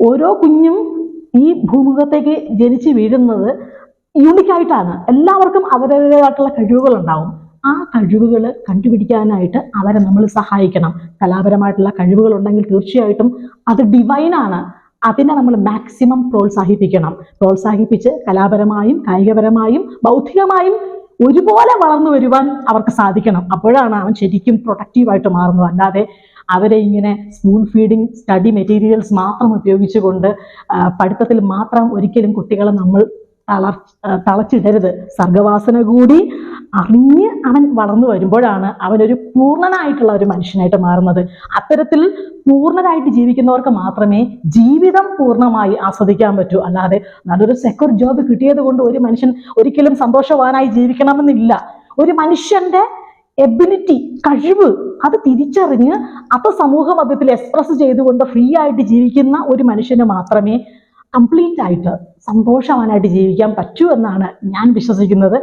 ഓരോ കുഞ്ഞും ഈ ഭൂമുഖത്തേക്ക് ജനിച്ച് വീഴുന്നത് യൂണിക്കായിട്ടാണ് എല്ലാവർക്കും അവരവരുടേതായിട്ടുള്ള കഴിവുകൾ ഉണ്ടാവും ആ കഴിവുകൾ കണ്ടുപിടിക്കാനായിട്ട് അവരെ നമ്മൾ സഹായിക്കണം. കലാപരമായിട്ടുള്ള കഴിവുകൾ ഉണ്ടെങ്കിൽ തീർച്ചയായിട്ടും അത് ഡിവൈനാണ് അതിനെ നമ്മൾ മാക്സിമം പ്രോത്സാഹിപ്പിക്കണം. പ്രോത്സാഹിപ്പിച്ച് കലാപരമായും കായികപരമായും ബൗദ്ധികമായും ഒരുപോലെ വളർന്നു വരുവാൻ അവർക്ക് സാധിക്കണം. അപ്പോഴാണ് അവൻ ശരിക്കും പ്രൊഡക്റ്റീവായിട്ട് മാറുന്നത്. അല്ലാതെ അവരെ ഇങ്ങനെ സ്പൂൺ ഫീഡിങ് സ്റ്റഡി മെറ്റീരിയൽസ് മാത്രം ഉപയോഗിച്ചുകൊണ്ട് പഠിത്തത്തിൽ മാത്രം ഒരിക്കലും കുട്ടികളെ നമ്മൾ തളച്ചിടരുത്. സർഗവാസന കൂടി അറിഞ്ഞ് അവൻ വളർന്നു വരുമ്പോഴാണ് അവനൊരു പൂർണനായിട്ടുള്ള ഒരു മനുഷ്യനായിട്ട് മാറുന്നത്. അത്തരത്തിൽ പൂർണരായിട്ട് ജീവിക്കുന്നവർക്ക് മാത്രമേ ജീവിതം പൂർണമായി ആസ്വദിക്കാൻ പറ്റൂ. അല്ലാതെ നല്ലൊരു സെക്യൂർ ജോബ് കിട്ടിയത് കൊണ്ട് ഒരു മനുഷ്യൻ ഒരിക്കലും സന്തോഷവാനായി ജീവിക്കണമെന്നില്ല. ഒരു മനുഷ്യന്റെ എബിലിറ്റി കഴിവ് അത് തിരിച്ചറിഞ്ഞ് അത് സമൂഹ മധ്യത്തിൽ എക്സ്പ്രസ് ചെയ്തുകൊണ്ട് ഫ്രീ ആയിട്ട് ജീവിക്കുന്ന ഒരു മനുഷ്യന് മാത്രമേ കംപ്ലീറ്റ് ആയിട്ട് സന്തോഷവാനായിട്ട് ജീവിക്കാൻ പറ്റൂ എന്നാണ് ഞാൻ വിശ്വസിക്കുന്നത്.